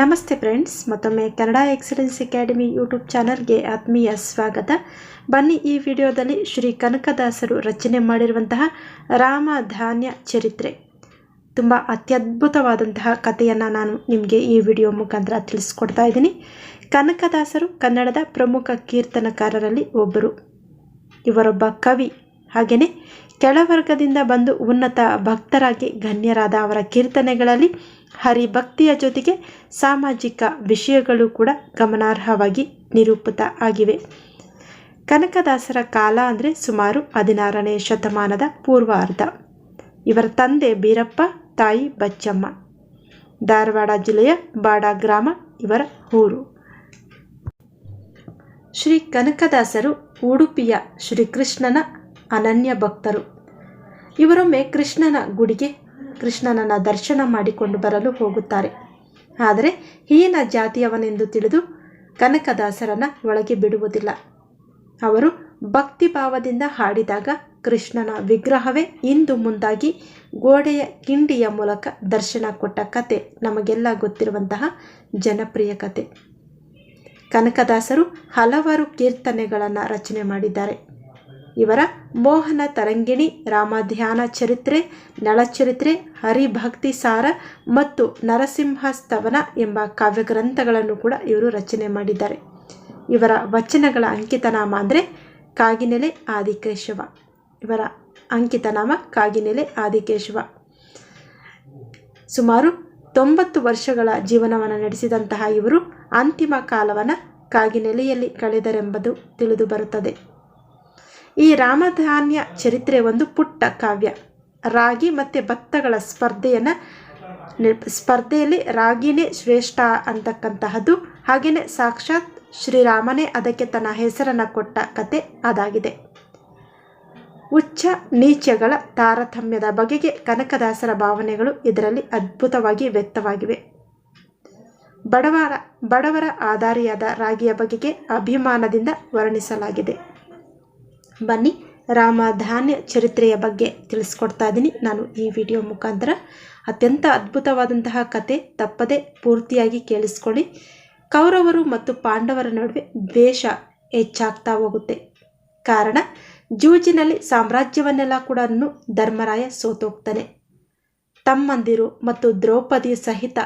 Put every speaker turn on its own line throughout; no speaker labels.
ನಮಸ್ತೆ ಫ್ರೆಂಡ್ಸ್, ಮತ್ತೊಮ್ಮೆ Kannada excellence academy YouTube ಚಾನಲ್ಗೆ ಆತ್ಮೀಯ ಸ್ವಾಗತ. ಬನ್ನಿ ಈ ವಿಡಿಯೋದಲ್ಲಿ ಶ್ರೀ ಕನಕದಾಸರು ರಚನೆ ಮಾಡಿರುವಂತಹ ರಾಮಧಾನ್ಯ ಚರಿತ್ರೆ. ತುಂಬ ಅತ್ಯದ್ಭುತವಾದಂತಹ ಕಥೆಯನ್ನು ನಾನು ನಿಮಗೆ ಈ ವಿಡಿಯೋ ಮುಖಾಂತರ ತಿಳಿಸ್ಕೊಡ್ತಾ ಇದ್ದೀನಿ. ಕನಕದಾಸರು ಕನ್ನಡದ ಪ್ರಮುಖ ಕೀರ್ತನಕಾರರಲ್ಲಿ ಒಬ್ಬರು. ಇವರೊಬ್ಬ ಕವಿ. ಹಾಗೆಯೇ ಕೆಳವರ್ಗದಿಂದ ಬಂದು ಉನ್ನತ ಭಕ್ತರಾಗಿ ಗಣ್ಯರಾದ ಅವರ ಕೀರ್ತನೆಗಳಲ್ಲಿ ಹರಿಭಕ್ತಿಯ ಜೊತೆಗೆ ಸಾಮಾಜಿಕ ವಿಷಯಗಳು ಕೂಡ ಗಮನಾರ್ಹವಾಗಿ ನಿರೂಪಿತ ಆಗಿವೆ. ಕನಕದಾಸರ ಕಾಲ ಅಂದರೆ ಸುಮಾರು ಹದಿನಾರನೇ ಶತಮಾನದ ಪೂರ್ವಾರ್ಧ. ಇವರ ತಂದೆ ಬೀರಪ್ಪ, ತಾಯಿ ಬಚ್ಚಮ್ಮ. ಧಾರವಾಡ ಜಿಲ್ಲೆಯ ಬಾಡ ಗ್ರಾಮ ಇವರ ಊರು. ಶ್ರೀ ಕನಕದಾಸರು ಉಡುಪಿಯ ಶ್ರೀಕೃಷ್ಣನ ಅನನ್ಯ ಭಕ್ತರು. ಇವರೊಮ್ಮೆ ಕೃಷ್ಣನ ಗುಡಿಗೆ ಕೃಷ್ಣನನ್ನ ದರ್ಶನ ಮಾಡಿಕೊಂಡು ಬರಲು ಹೋಗುತ್ತಾರೆ. ಆದರೆ ಹೀನ ಜಾತಿಯವನೆಂದು ತಿಳಿದು ಕನಕದಾಸರನ್ನು ಒಳಗೆ ಬಿಡುವುದಿಲ್ಲ. ಅವರು ಭಕ್ತಿ ಭಾವದಿಂದ ಹಾಡಿದಾಗ ಕೃಷ್ಣನ ವಿಗ್ರಹವೇ ಇಂದು ಮುಂದಾಗಿ ಗೋಡೆಯ ಕಿಂಡಿಯ ಮೂಲಕ ದರ್ಶನ ಕೊಟ್ಟ ಕತೆ, ನಮಗೆಲ್ಲ ಗೊತ್ತಿರುವಂತಹ ಜನಪ್ರಿಯ ಕತೆ. ಕನಕದಾಸರು ಹಲವಾರು ಕೀರ್ತನೆಗಳನ್ನು ರಚನೆ ಮಾಡಿದ್ದಾರೆ. ಇವರ ಮೋಹನ ತರಂಗಿಣಿ, ರಾಮಧ್ಯಾನ ಚರಿತ್ರೆ, ನಳಚರಿತ್ರೆ, ಹರಿಭಕ್ತಿ ಸಾರ ಮತ್ತು ನರಸಿಂಹ ಸ್ತವನ ಎಂಬ ಕಾವ್ಯಗ್ರಂಥಗಳನ್ನು ಕೂಡ ಇವರು ರಚನೆ ಮಾಡಿದ್ದಾರೆ. ಇವರ ವಚನಗಳ ಅಂಕಿತನಾಮ ಅಂದರೆ ಕಾಗಿನೆಲೆ ಆದಿಕೇಶವ. ಇವರ ಅಂಕಿತನಾಮ ಕಾಗಿನೆಲೆ ಆದಿಕೇಶವ. ಸುಮಾರು ತೊಂಬತ್ತು ವರ್ಷಗಳ ಜೀವನವನ್ನು ನಡೆಸಿದಂತಹ ಇವರು ಅಂತಿಮ ಕಾಲವನ್ನು ಕಾಗಿನೆಲೆಯಲ್ಲಿ ಕಳೆದರೆಂಬುದು ತಿಳಿದು ಬರುತ್ತದೆ. ಈ ರಾಮಧಾನ್ಯ ಚರಿತ್ರೆ ಒಂದು ಪುಟ್ಟ ಕಾವ್ಯ. ರಾಗಿ ಮತ್ತು ಭತ್ತಗಳ ಸ್ಪರ್ಧೆಯನ್ನು ಸ್ಪರ್ಧೆಯಲ್ಲಿ ರಾಗಿನೇ ಶ್ರೇಷ್ಠ ಅಂತಕ್ಕಂತಹದ್ದು ಹಾಗೆಯೇ ಸಾಕ್ಷಾತ್ ಶ್ರೀರಾಮನೇ ಅದಕ್ಕೆ ತನ್ನ ಹೆಸರನ್ನು ಕೊಟ್ಟ ಕತೆ ಅದಾಗಿದೆ. ಉಚ್ಚ ನೀಚಗಳ ತಾರತಮ್ಯದ ಬಗೆಗೆ ಕನಕದಾಸರ ಭಾವನೆಗಳು ಇದರಲ್ಲಿ ಅದ್ಭುತವಾಗಿ ವ್ಯಕ್ತವಾಗಿವೆ. ಬಡವರ ಬಡವರ ಆಧಾರಿಯಾದ ರಾಗಿಯ ಬಗೆಗೆ ಅಭಿಮಾನದಿಂದ ವರ್ಣಿಸಲಾಗಿದೆ. ಬನ್ನಿ, ರಾಮಧಾನ್ಯ ಚರಿತ್ರೆಯ ಬಗ್ಗೆ ತಿಳಿಸ್ಕೊಡ್ತಾ ಇದ್ದೀನಿ ನಾನು ಈ ವಿಡಿಯೋ ಮುಖಾಂತರ. ಅತ್ಯಂತ ಅದ್ಭುತವಾದಂತಹ ಕತೆ, ತಪ್ಪದೆ ಪೂರ್ತಿಯಾಗಿ ಕೇಳಿಸ್ಕೊಳ್ಳಿ. ಕೌರವರು ಮತ್ತು ಪಾಂಡವರ ನಡುವೆ ದ್ವೇಷ ಹೆಚ್ಚಾಗ್ತಾ ಹೋಗುತ್ತೆ. ಕಾರಣ, ಜೂಜಿನಲ್ಲಿ ಸಾಮ್ರಾಜ್ಯವನ್ನೆಲ್ಲ ಕೂಡ ಧರ್ಮರಾಯ ಸೋತೋಗ್ತಾನೆ. ತಮ್ಮಂದಿರು ಮತ್ತು ದ್ರೌಪದಿ ಸಹಿತ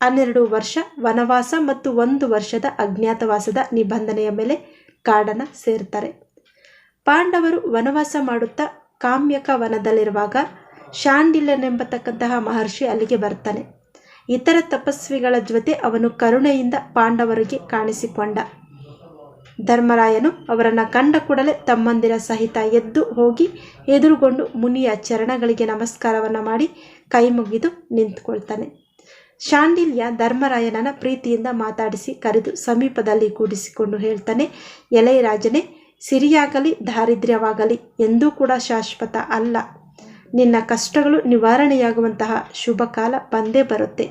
ಹನ್ನೆರಡು ವರ್ಷ ವನವಾಸ ಮತ್ತು ಒಂದು ವರ್ಷದ ಅಜ್ಞಾತವಾಸದ ನಿಬಂಧನೆಯ ಮೇಲೆ ಕಾಡನ್ನು ಸೇರ್ತಾರೆ. ಪಾಂಡವರು ವನವಾಸ ಮಾಡುತ್ತಾ ಕಾಮ್ಯಕ ವನದಲ್ಲಿರುವಾಗ ಶಾಂಡಿಲ್ಯನೆಂಬತಕ್ಕಂತಹ ಮಹರ್ಷಿ ಅಲ್ಲಿಗೆ ಬರ್ತಾನೆ. ಇತರ ತಪಸ್ವಿಗಳ ಜೊತೆ ಅವನು ಕರುಣೆಯಿಂದ ಪಾಂಡವರಿಗೆ ಕಾಣಿಸಿಕೊಂಡ. ಧರ್ಮರಾಯನು ಅವರನ್ನು ಕಂಡ ಕೂಡಲೇ ತಮ್ಮಂದಿರ ಸಹಿತ ಎದ್ದು ಹೋಗಿ ಎದುರುಗೊಂಡು ಮುನಿಯ ಚರಣಗಳಿಗೆ ನಮಸ್ಕಾರವನ್ನು ಮಾಡಿ ಕೈ ಮುಗಿದು ನಿಂತುಕೊಳ್ತಾನೆ. ಶಾಂಡಿಲ್ಯ ಧರ್ಮರಾಯನನ್ನ ಪ್ರೀತಿಯಿಂದ ಮಾತಾಡಿಸಿ ಕರೆದು ಸಮೀಪದಲ್ಲಿ ಕೂಡಿಸಿಕೊಂಡು ಹೇಳ್ತಾನೆ ಎಲೆಯ ರಾಜನೇ ಸಿರಿಯಾಗಲಿ, ದಾರಿದ್ರ್ಯವಾಗಲಿ ಎಂದೂ ಕೂಡ ಶಾಶ್ವತ ಅಲ್ಲ. ನಿನ್ನ ಕಷ್ಟಗಳು ನಿವಾರಣೆಯಾಗುವಂತಹ ಶುಭ ಕಾಲ ಬಂದೇ ಬರುತ್ತೆ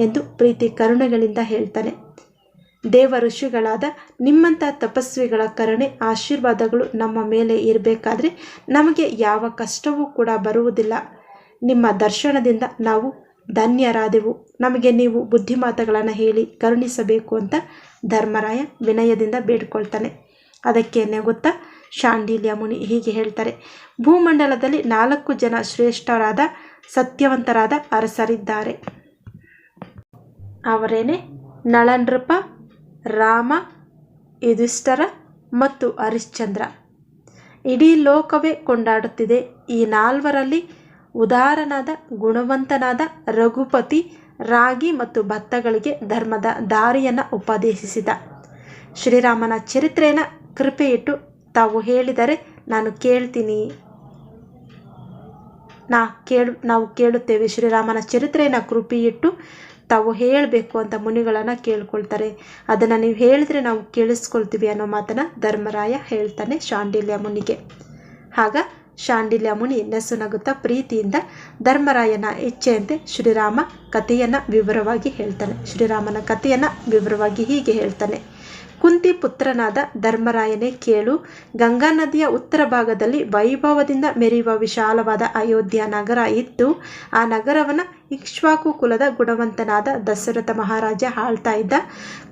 ಎಂದು ಪ್ರೀತಿ ಕರುಣೆಗಳಿಂದ ಹೇಳ್ತಾನೆ. ದೇವ ಋಷಿಗಳಾದ ನಿಮ್ಮಂಥ ತಪಸ್ವಿಗಳ ಕರುಣೆ, ಆಶೀರ್ವಾದಗಳು ನಮ್ಮ ಮೇಲೆ ಇರಬೇಕಾದ್ರೆ ನಮಗೆ ಯಾವ ಕಷ್ಟವೂ ಕೂಡ ಬರುವುದಿಲ್ಲ. ನಿಮ್ಮ ದರ್ಶನದಿಂದ ನಾವು ಧನ್ಯರಾದೆವು. ನಮಗೆ ನೀವು ಬುದ್ಧಿಮಾತುಗಳನ್ನು ಹೇಳಿ ಕರುಣಿಸಬೇಕು ಅಂತ ಧರ್ಮರಾಯ ವಿನಯದಿಂದ ಬೇಡ್ಕೊಳ್ತಾನೆ. ಅದಕ್ಕೆ ಗೊತ್ತಾ ಶಾಂಡಿಲ್ಯ ಮುನಿ ಹೀಗೆ ಹೇಳ್ತಾರೆ, ಭೂಮಂಡಲದಲ್ಲಿ ನಾಲ್ಕು ಜನ ಶ್ರೇಷ್ಠರಾದ ಸತ್ಯವಂತರಾದ ಅರಸರಿದ್ದಾರೆ. ಅವರೇನೆ? ನಳನೃಪ, ರಾಮ, ಯುಧಿಷ್ಠರ ಮತ್ತು ಹರಿಶ್ಚಂದ್ರ. ಇಡೀ ಲೋಕವೇ ಕೊಂಡಾಡುತ್ತಿದೆ. ಈ ನಾಲ್ವರಲ್ಲಿ ಉದಾರನಾದ, ಗುಣವಂತನಾದ ರಘುಪತಿ, ರಾಗಿ ಮತ್ತು ಭತ್ತಗಳಿಗೆ ಧರ್ಮದ ದಾರಿಯನ್ನು ಉಪದೇಶಿಸಿದ. ಶ್ರೀರಾಮನ ಚರಿತ್ರೆಯನ್ನು ಕೃಪೆಯಿಟ್ಟು ತಾವು ಹೇಳಿದರೆ ನಾನು ಕೇಳ್ತೀನಿ. ನಾ ಕೇಳು, ನಾವು ಕೇಳುತ್ತೇವೆ. ಶ್ರೀರಾಮನ ಚರಿತ್ರೆಯನ್ನು ಕೃಪೆಯಿಟ್ಟು ತಾವು ಹೇಳಬೇಕು ಅಂತ ಮುನಿಗಳನ್ನು ಕೇಳ್ಕೊಳ್ತಾರೆ. ಅದನ್ನು ನೀವು ಹೇಳಿದರೆ ನಾವು ಕೇಳಿಸ್ಕೊಳ್ತೀವಿ ಅನ್ನೋ ಮಾತನ್ನು ಧರ್ಮರಾಯ ಹೇಳ್ತಾನೆ ಶಾಂಡಿಲ್ಯ ಮುನಿಗೆ. ಆಗ ಶಾಂಡಿಲ್ಯ ಮುನಿ ನೆಸುನಗುತ್ತಾ ಪ್ರೀತಿಯಿಂದ ಧರ್ಮರಾಯನ ಇಚ್ಛೆಯಂತೆ ಶ್ರೀರಾಮ ಕಥೆಯನ್ನು ವಿವರವಾಗಿ ಹೇಳ್ತಾನೆ. ಶ್ರೀರಾಮನ ಕಥೆಯನ್ನು ವಿವರವಾಗಿ ಹೀಗೆ ಹೇಳ್ತಾನೆ. ಕುಂತಿ ಪುತ್ರನಾದ ಧರ್ಮರಾಯನೇ ಕೇಳು. ಗಂಗಾ ನದಿಯ ಉತ್ತರ ಭಾಗದಲ್ಲಿ ವೈಭವದಿಂದ ಮೆರೆಯುವ ವಿಶಾಲವಾದ ಅಯೋಧ್ಯ ನಗರ ಇತ್ತು ಆ ನಗರವನ್ನು ಇಕ್ಷ್ವಾಕು ಕುಲದ ಗುಣವಂತನಾದ ದಶರಥ ಮಹಾರಾಜ ಆಳ್ತಾ ಇದ್ದ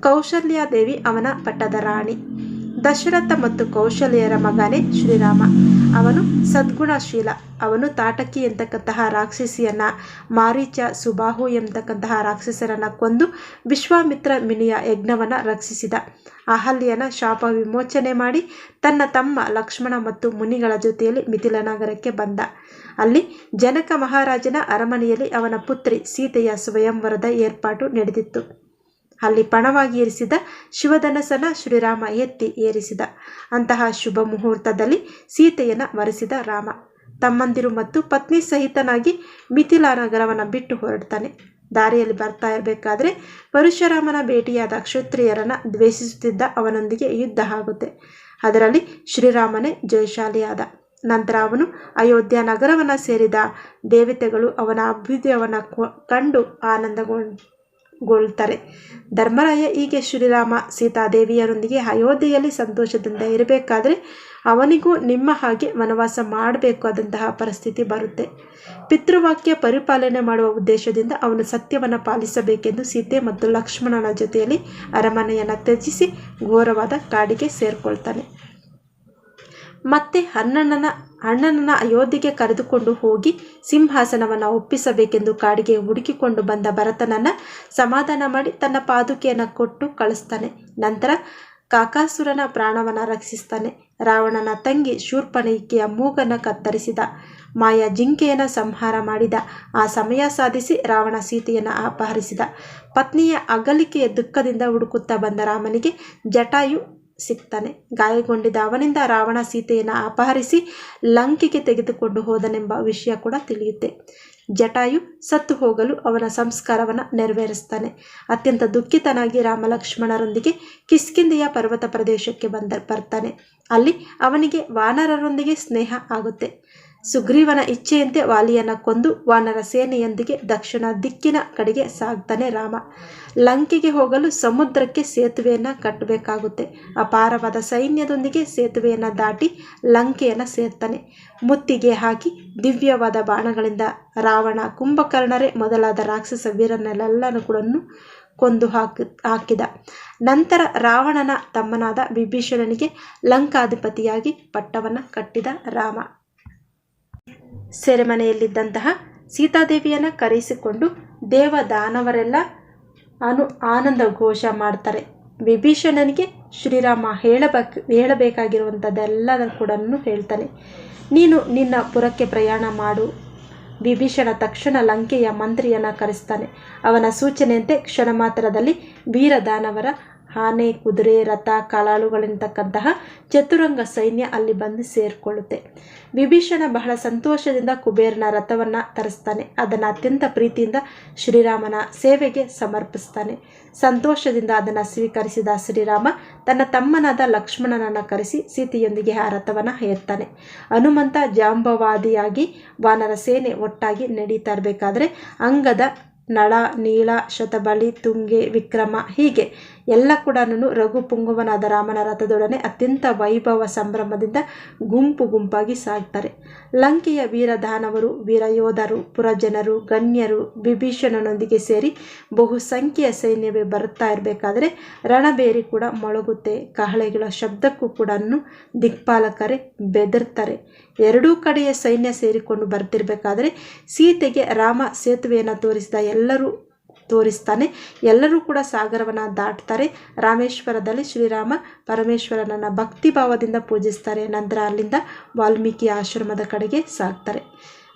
ಕೌಶಲ್ಯಾದೇವಿ ಅವನ ಪಟ್ಟದ ರಾಣಿ. ದಶರಥ ಮತ್ತು ಕೌಶಲ್ಯರ ಮಗನೇ ಶ್ರೀರಾಮ. ಅವನು ಸದ್ಗುಣಶೀಲ. ಅವನು ತಾಟಕಿ ಎಂತಕ್ಕಂತಹ ರಾಕ್ಷಸಿಯನ್ನ, ಮಾರೀಚ ಸುಬಾಹು ಎಂತಕ್ಕಂತಹ ರಾಕ್ಷಸರನ್ನ ಕೊಂದು ವಿಶ್ವಾಮಿತ್ರ ಮಿನಿಯ ಯಜ್ಞವನ್ನ ರಕ್ಷಿಸಿದ. ಅಹಲ್ಯನ ಶಾಪ ವಿಮೋಚನೆ ಮಾಡಿ ತನ್ನ ತಮ್ಮ ಲಕ್ಷ್ಮಣ ಮತ್ತು ಮುನಿಗಳ ಜೊತೆಯಲ್ಲಿ ಮಿಥಿಲ ನಗರಕ್ಕೆ ಬಂದ. ಅಲ್ಲಿ ಜನಕ ಮಹಾರಾಜನ ಅರಮನೆಯಲ್ಲಿ ಅವನ ಪುತ್ರಿ ಸೀತೆಯ ಸ್ವಯಂವರದ ಏರ್ಪಾಟು ನಡೆದಿತ್ತು. ಅಲ್ಲಿ ಪಣವಾಗಿ ಏರಿಸಿದ ಶಿವಧನಸನ ಶ್ರೀರಾಮ ಎತ್ತಿ ಏರಿಸಿದ. ಅಂತಹ ಶುಭ ಮುಹೂರ್ತದಲ್ಲಿ ಸೀತೆಯನ್ನು ವರಿಸಿದ ರಾಮ. ತಮ್ಮಂದಿರು ಮತ್ತು ಪತ್ನಿ ಸಹಿತನಾಗಿ ಮಿಥಿಲಾ ನಗರವನ್ನು ಬಿಟ್ಟು ಹೊರಡ್ತಾನೆ. ದಾರಿಯಲ್ಲಿ ಬರ್ತಾ ಇರಬೇಕಾದ್ರೆ ಪರಶುರಾಮನ ಭೇಟಿಯಾದ ಕ್ಷತ್ರಿಯರನ್ನು ದ್ವೇಷಿಸುತ್ತಿದ್ದ ಅವನೊಂದಿಗೆ ಯುದ್ಧ ಆಗುತ್ತೆ. ಅದರಲ್ಲಿ ಶ್ರೀರಾಮನೇ ಜಯಶಾಲಿಯಾದ. ನಂತರ ಅವನು ಅಯೋಧ್ಯ ನಗರವನ್ನು ಸೇರಿದ ದೇವತೆಗಳು ಅವನ ಅಭ್ಯುದಯವನ್ನು ಕಂಡು ಆನಂದಗೊಳ್ತಾರೆ ಧರ್ಮರಾಯ ಹೀಗೆ ಶ್ರೀರಾಮ ಸೀತಾದೇವಿಯರೊಂದಿಗೆ ಅಯೋಧ್ಯೆಯಲ್ಲಿ ಸಂತೋಷದಿಂದ ಇರಬೇಕಾದ್ರೆ ಅವನಿಗೂ ನಿಮ್ಮ ಹಾಗೆ ವನವಾಸ ಮಾಡಬೇಕು ಆದಂತಹ ಪರಿಸ್ಥಿತಿ ಬರುತ್ತೆ. ಪಿತೃವಾಕ್ಯ ಪರಿಪಾಲನೆ ಮಾಡುವ ಉದ್ದೇಶದಿಂದ ಅವನು ಸತ್ಯವನ್ನು ಪಾಲಿಸಬೇಕೆಂದು ಸೀತೆ ಮತ್ತು ಲಕ್ಷ್ಮಣನ ಜೊತೆಯಲ್ಲಿ ಅರಮನೆಯನ್ನು ತ್ಯಜಿಸಿ ಘೋರವಾದ ಕಾಡಿಗೆ ಸೇರಿಕೊಳ್ತಾನೆ. ಮತ್ತೆ ಅಣ್ಣನ ಅಣ್ಣನನ್ನ ಅಯೋಧ್ಯೆಗೆ ಕರೆದುಕೊಂಡು ಹೋಗಿ ಸಿಂಹಾಸನವನ್ನು ಒಪ್ಪಿಸಬೇಕೆಂದು ಕಾಡಿಗೆ ಹುಡುಕಿಕೊಂಡು ಬಂದ ಭರತನನ್ನು ಸಮಾಧಾನ ಮಾಡಿ ತನ್ನ ಪಾದುಕೆಯನ್ನು ಕೊಟ್ಟು ಕಳಿಸ್ತಾನೆ. ನಂತರ ಕಾಕಾಸುರನ ಪ್ರಾಣವನ್ನು ರಕ್ಷಿಸ್ತಾನೆ. ರಾವಣನ ತಂಗಿ ಶೂರ್ಪಣಿಕೆಯ ಮೂಗನ್ನು ಕತ್ತರಿಸಿದ. ಮಾಯ ಜಿಂಕೆಯನ್ನು ಸಂಹಾರ ಮಾಡಿದ. ಆ ಸಮಯ ಸಾಧಿಸಿ ರಾವಣ ಸೀತೆಯನ್ನು ಅಪಹರಿಸಿದ. ಪತ್ನಿಯ ಅಗಲಿಕೆಯ ದುಃಖದಿಂದ ಹುಡುಕುತ್ತಾ ಬಂದ ರಾಮನಿಗೆ ಜಟಾಯು ಸಿಗ್ತಾನೆ. ಗಾಯಗೊಂಡಿದ್ದ ಅವನಿಂದ ರಾವಣ ಸೀತೆಯನ್ನು ಅಪಹರಿಸಿ ಲಂಕೆಗೆ ತೆಗೆದುಕೊಂಡು ಹೋದನೆಂಬ ವಿಷಯ ಕೂಡ ತಿಳಿಯುತ್ತೆ. ಜಟಾಯು ಸತ್ತು ಹೋಗಲು ಅವನ ಸಂಸ್ಕಾರವನ್ನು ನೆರವೇರಿಸ್ತಾನೆ. ಅತ್ಯಂತ ದುಃಖಿತನಾಗಿ ರಾಮಲಕ್ಷ್ಮಣರೊಂದಿಗೆ ಕಿಸ್ಕಿಂದೆಯ ಪರ್ವತ ಪ್ರದೇಶಕ್ಕೆ ಬಂದ, ಬರ್ತಾನೆ. ಅಲ್ಲಿ ಅವನಿಗೆ ವಾನರರೊಂದಿಗೆ ಸ್ನೇಹ ಆಗುತ್ತೆ. ಸುಗ್ರೀವನ ಇಚ್ಛೆಯಂತೆ ವಾಲಿಯನ್ನ ಕೊಂದು ವಾನರ ಸೇನೆಯೊಂದಿಗೆ ದಕ್ಷಿಣ ದಿಕ್ಕಿನ ಕಡೆಗೆ ಸಾಗ್ತಾನೆ ರಾಮ. ಲಂಕೆಗೆ ಹೋಗಲು ಸಮುದ್ರಕ್ಕೆ ಸೇತುವೆಯನ್ನು ಕಟ್ಟಬೇಕಾಗುತ್ತೆ. ಅಪಾರವಾದ ಸೈನ್ಯದೊಂದಿಗೆ ಸೇತುವೆಯನ್ನು ದಾಟಿ ಲಂಕೆಯನ್ನು ಸೇರ್ತಾನೆ. ಮುತ್ತಿಗೆ ಹಾಕಿ ದಿವ್ಯವಾದ ಬಾಣಗಳಿಂದ ರಾವಣ, ಕುಂಭಕರ್ಣರೇ ಮೊದಲಾದ ರಾಕ್ಷಸ ವೀರನೆಲ್ಲನೂ ಕೂಡ ಕೊಂದು ಹಾಕಿ, ಹಾಕಿದ. ನಂತರ ರಾವಣನ ತಮ್ಮನಾದ ವಿಭೀಷಣನಿಗೆ ಲಂಕಾಧಿಪತಿಯಾಗಿ ಪಟ್ಟವನ್ನು ಕಟ್ಟಿದ ರಾಮ. ಸೆರೆಮನೆಯಲ್ಲಿದ್ದಂತಹ ಸೀತಾದೇವಿಯನ್ನು ಕರೆಸಿಕೊಂಡು ದೇವ ದಾನವರೆಲ್ಲ ಅನು ಆನಂದ ಘೋಷ ಮಾಡ್ತಾರೆ. ವಿಭೀಷಣನಿಗೆ ಶ್ರೀರಾಮ ಹೇಳಬೇಕು ಹೇಳಬೇಕಾಗಿರುವಂಥದ್ದೆಲ್ಲದ ಕೂಡ ಹೇಳ್ತಾನೆ. ನೀನು ನಿನ್ನ ಪುರಕ್ಕೆ ಪ್ರಯಾಣ ಮಾಡು. ವಿಭೀಷಣ ತಕ್ಷಣ ಲಂಕೆಯ ಮಂತ್ರಿಯನ್ನು ಕರೆಸ್ತಾನೆ. ಅವನ ಸೂಚನೆಯಂತೆ ಕ್ಷಣ ಮಾತ್ರದಲ್ಲಿ ವೀರದಾನವರ ಆನೆ, ಕುದುರೆ, ರಥ, ಕಾಲಾಳುಗಳಿಂತಕ್ಕಂತಹ ಚತುರಂಗ ಸೈನ್ಯ ಅಲ್ಲಿ ಬಂದು ಸೇರಿಕೊಳ್ಳುತ್ತೆ. ವಿಭೀಷಣ ಬಹಳ ಸಂತೋಷದಿಂದ ಕುಬೇರನ ರಥವನ್ನು ತರಿಸ್ತಾನೆ. ಅದನ್ನು ಅತ್ಯಂತ ಪ್ರೀತಿಯಿಂದ ಶ್ರೀರಾಮನ ಸೇವೆಗೆ ಸಮರ್ಪಿಸ್ತಾನೆ. ಸಂತೋಷದಿಂದ ಅದನ್ನು ಸ್ವೀಕರಿಸಿದ ಶ್ರೀರಾಮ ತನ್ನ ತಮ್ಮನಾದ ಲಕ್ಷ್ಮಣನನ್ನು ಕರೆಸಿ ಸೀತೆಯೊಂದಿಗೆ ಆ ರಥವನ್ನು ಹೇರ್ತಾನೆ ಹನುಮಂತ ಜಾಂಬವಾದಿಯಾಗಿ ವಾನರ ಸೇನೆ ಒಟ್ಟಾಗಿ ನಡೀತಾ ಇರಬೇಕಾದ್ರೆ ಅಂಗದ ನಳ, ನೀಳ ಶತಬಳಿ ತುಂಗೆ, ವಿಕ್ರಮ ಹೀಗೆ ಎಲ್ಲ ಕೂಡ ರಘು ಪುಂಗವನಾದ ರಾಮನ ರಥದೊಡನೆ ಅತ್ಯಂತ ವೈಭವ ಸಂಭ್ರಮದಿಂದ ಗುಂಪು ಗುಂಪಾಗಿ ಸಾಗ್ತಾರೆ. ಲಂಕೆಯ ವೀರಧಾನವರು ವೀರ ಯೋಧರು ಪುರಜನರು, ಗಣ್ಯರು, ವಿಭೀಷಣನೊಂದಿಗೆ ಸೇರಿ ಬಹುಸಂಖ್ಯೆಯ ಸೈನ್ಯವೇ ಬರುತ್ತಾ ಇರಬೇಕಾದ್ರೆ ರಣಬೇರಿ ಕೂಡ ಮೊಳಗುತ್ತೆ. ಕಹಳೆಗಳ ಶಬ್ದಕ್ಕೂ ಕೂಡ ದಿಕ್ಪಾಲಕರೇ ಬೆದರ್ತಾರೆ. ಎರಡೂ ಕಡೆಯ ಸೈನ್ಯ ಸೇರಿಕೊಂಡು ಬರ್ತಿರ್ಬೇಕಾದ್ರೆ ಸೀತೆಗೆ ರಾಮ ಸೇತುವೆಯನ್ನು ತೋರಿಸಿದ ಎಲ್ಲರೂ ತೋರಿಸ್ತಾನೆ. ಎಲ್ಲರೂ ಕೂಡ ಸಾಗರವನ್ನು ದಾಟ್ತಾರೆ. ರಾಮೇಶ್ವರದಲ್ಲಿ ಶ್ರೀರಾಮ ಪರಮೇಶ್ವರನನ್ನು ಭಕ್ತಿ ಭಾವದಿಂದ ಪೂಜಿಸ್ತಾರೆ. ನಂತರ ಅಲ್ಲಿಂದ ವಾಲ್ಮೀಕಿ ಆಶ್ರಮದ ಕಡೆಗೆ ಸಾಗ್ತಾರೆ.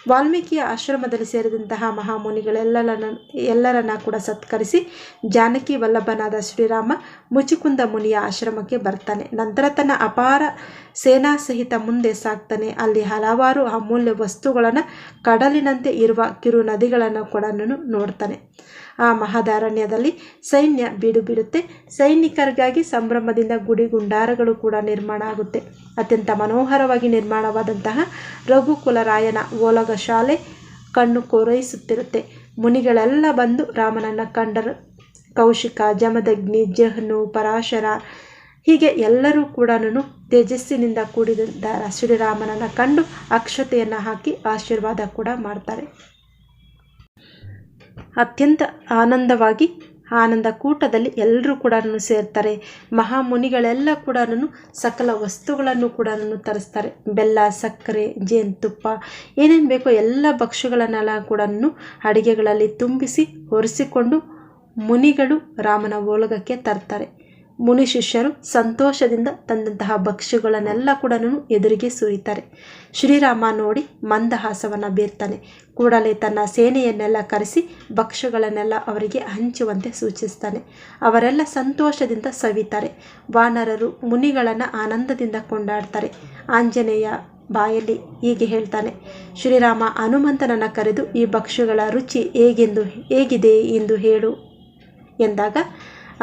ವಾಲ್ಮೀಕಿಯ ಆಶ್ರಮದಲ್ಲಿ ಸೇರಿದಂತಹ ಮಹಾಮುನಿಗಳೆಲ್ಲರನ್ನ, ಎಲ್ಲರನ್ನ ಕೂಡ ಸತ್ಕರಿಸಿ ಜಾನಕಿ ವಲ್ಲಭನಾದ ಶ್ರೀರಾಮ ಮುಚಿಕುಂದ ಮುನಿಯ ಆಶ್ರಮಕ್ಕೆ ಬರ್ತಾನೆ. ನಂತರ ತನ್ನ ಅಪಾರ ಸೇನಾ ಸಹಿತ ಮುಂದೆ ಸಾಕ್ತಾನೆ ಅಲ್ಲಿ ಹಲವಾರು ಅಮೂಲ್ಯ ವಸ್ತುಗಳನ್ನು, ಕಡಲಿನಂತೆ ಇರುವ ಕಿರು ನದಿಗಳನ್ನು ಕೂಡ ನೋಡ್ತಾನೆ. ಆ ಮಹದಾರಣ್ಯದಲ್ಲಿ ಸೈನ್ಯ ಬಿಡುಬಿಡುತ್ತೆ. ಸೈನಿಕರಿಗಾಗಿ ಸಂಭ್ರಮದಿಂದ ಗುಡಿ ಗುಂಡಾರಗಳು ಕೂಡ ನಿರ್ಮಾಣ ಆಗುತ್ತೆ. ಅತ್ಯಂತ ಮನೋಹರವಾಗಿ ನಿರ್ಮಾಣವಾದಂತಹ ರಘುಕುಲರಾಯನ ಓಲಗ ಶಾಲೆ ಕಣ್ಣು ಕೋರೈಸುತ್ತಿರುತ್ತೆ. ಮುನಿಗಳೆಲ್ಲ ಬಂದು ರಾಮನನ್ನು ಕಂಡರು. ಕೌಶಿಕ, ಜಮದಗ್ನಿ, ಜಹ್ನು, ಪರಾಶರ ಹೀಗೆ ಎಲ್ಲರೂ ಕೂಡ ತೇಜಸ್ಸಿನಿಂದ ಕೂಡಿದ ಶ್ರೀರಾಮನನ್ನು ಕಂಡು ಅಕ್ಷತೆಯನ್ನು ಹಾಕಿ ಆಶೀರ್ವಾದ ಕೂಡ ಮಾಡ್ತಾರೆ. ಅತ್ಯಂತ ಆನಂದವಾಗಿ ಆನಂದ ಕೂಟದಲ್ಲಿ ಎಲ್ಲರೂ ಕೂಡ ಸೇರ್ತಾರೆ. ಮಹಾಮುನಿಗಳೆಲ್ಲ ಕೂಡ ಸಕಲ ವಸ್ತುಗಳನ್ನು ಕೂಡ ತರಿಸ್ತಾರೆ. ಬೆಲ್ಲ, ಸಕ್ಕರೆ, ಜೇನುತುಪ್ಪ, ಏನೇನು ಬೇಕೋ ಎಲ್ಲ ಭಕ್ಷ್ಯಗಳನ್ನೆಲ್ಲ ಕೂಡ ಅಡಿಗೆಗಳಲ್ಲಿ ತುಂಬಿಸಿ ಒರೆಸಿಕೊಂಡು ಮುನಿಗಳು ರಾಮನ ಓಲಗಕ್ಕೆ ತರ್ತಾರೆ. ಮುನಿ ಶಿಷ್ಯರು ಸಂತೋಷದಿಂದ ತಂದಂತಹ ಭಕ್ಷ್ಯಗಳನ್ನೆಲ್ಲ ಕೂಡ ಎದುರಿಗೆ ಸುರಿತಾರೆ. ಶ್ರೀರಾಮ ನೋಡಿ ಮಂದಹಾಸವನ್ನು ಬೀರ್ತಾನೆ. ಕೂಡಲೇ ತನ್ನ ಸೇನೆಯನ್ನೆಲ್ಲ ಕರೆಸಿ ಭಕ್ಷ್ಯಗಳನ್ನೆಲ್ಲ ಅವರಿಗೆ ಹಂಚುವಂತೆ ಸೂಚಿಸ್ತಾನೆ. ಅವರೆಲ್ಲ ಸಂತೋಷದಿಂದ ಸವಿತಾರೆ. ವಾನರರು ಮುನಿಗಳನ್ನು ಆನಂದದಿಂದ ಕೊಂಡಾಡ್ತಾರೆ. ಆಂಜನೇಯ ಬಾಯಲ್ಲಿ ಹೀಗೆ ಹೇಳ್ತಾನೆ. ಶ್ರೀರಾಮ ಹನುಮಂತನನ್ನು ಕರೆದು ಈ ಭಕ್ಷ್ಯಗಳ ರುಚಿ ಹೇಗೆಂದು ಹೇಗಿದೆ ಎಂದು ಹೇಳು ಎಂದಾಗ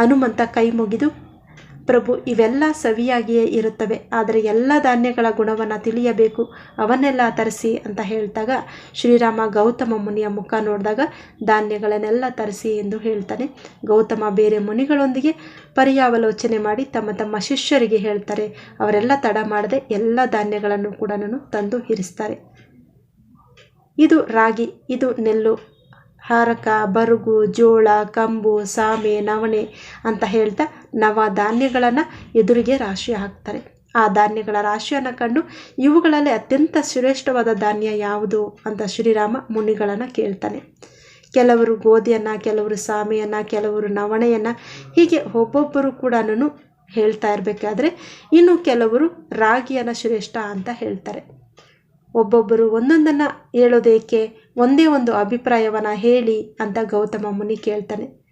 ಹನುಮಂತ ಕೈ ಮುಗಿದು, ಪ್ರಭು, ಇವೆಲ್ಲ ಸವಿಯಾಗಿಯೇ ಇರುತ್ತವೆ, ಆದರೆ ಎಲ್ಲ ಧಾನ್ಯಗಳ ಗುಣವನ್ನು ತಿಳಿಯಬೇಕು, ಅವನ್ನೆಲ್ಲ ತರಿಸಿ, ಅಂತ ಹೇಳಿದಾಗ ಶ್ರೀರಾಮ ಗೌತಮ ಮುನಿಯ ಮುಖ ನೋಡಿದಾಗ ಧಾನ್ಯಗಳನ್ನೆಲ್ಲ ತರಿಸಿ ಎಂದು ಹೇಳ್ತಾನೆ. ಗೌತಮ ಬೇರೆ ಮುನಿಗಳೊಂದಿಗೆ ಪರ್ಯಾವಲೋಚನೆ ಮಾಡಿ ತಮ್ಮ ತಮ್ಮ ಶಿಷ್ಯರಿಗೆ ಹೇಳ್ತಾರೆ. ಅವರೆಲ್ಲ ತಡ ಮಾಡದೆ ಎಲ್ಲ ಧಾನ್ಯಗಳನ್ನು ಕೂಡ ನಾನು ತಂದು ಇರಿಸ್ತಾರೆ. ಇದು ರಾಗಿ, ಇದು ನೆಲ್ಲು ಹಾರಕ, ಬರುಗು, ಜೋಳ, ಕಂಬು, ಸಾಮೆ, ನವಣೆ ಅಂತ ಹೇಳ್ತಾ ನವ ಧಾನ್ಯಗಳನ್ನು ಎದುರಿಗೆ ರಾಶಿ ಹಾಕ್ತಾರೆ. ಆ ಧಾನ್ಯಗಳ ರಾಶಿಯನ್ನು ಕಂಡು ಇವುಗಳಲ್ಲಿ ಅತ್ಯಂತ ಶ್ರೇಷ್ಠವಾದ ಧಾನ್ಯ ಯಾವುದು ಅಂತ ಶ್ರೀರಾಮ ಮುನಿಗಳನ್ನು ಕೇಳ್ತಾನೆ. ಕೆಲವರು ಗೋಧಿಯನ್ನು, ಕೆಲವರು ಸಾಮೆಯನ್ನು, ಕೆಲವರು ನವಣೆಯನ್ನು ಹೀಗೆ ಒಬ್ಬೊಬ್ಬರು ಕೂಡ ಹೇಳ್ತಾ ಇರಬೇಕಾದ್ರೆ ಇನ್ನು ಕೆಲವರು ರಾಗಿಯನ್ನು ಶ್ರೇಷ್ಠ ಅಂತ ಹೇಳ್ತಾರೆ. ಒಬ್ಬೊಬ್ಬರು ಒಂದೊಂದನ್ನು ಹೇಳೋದೇಕೆ? ಒಂದೇ ಒಂದು ಅಭಿಪ್ರಾಯವನ್ನು ಹೇಳಿ ಅಂತ ಗೌತಮ ಮುನಿ ಕೇಳ್ತಾನೆ.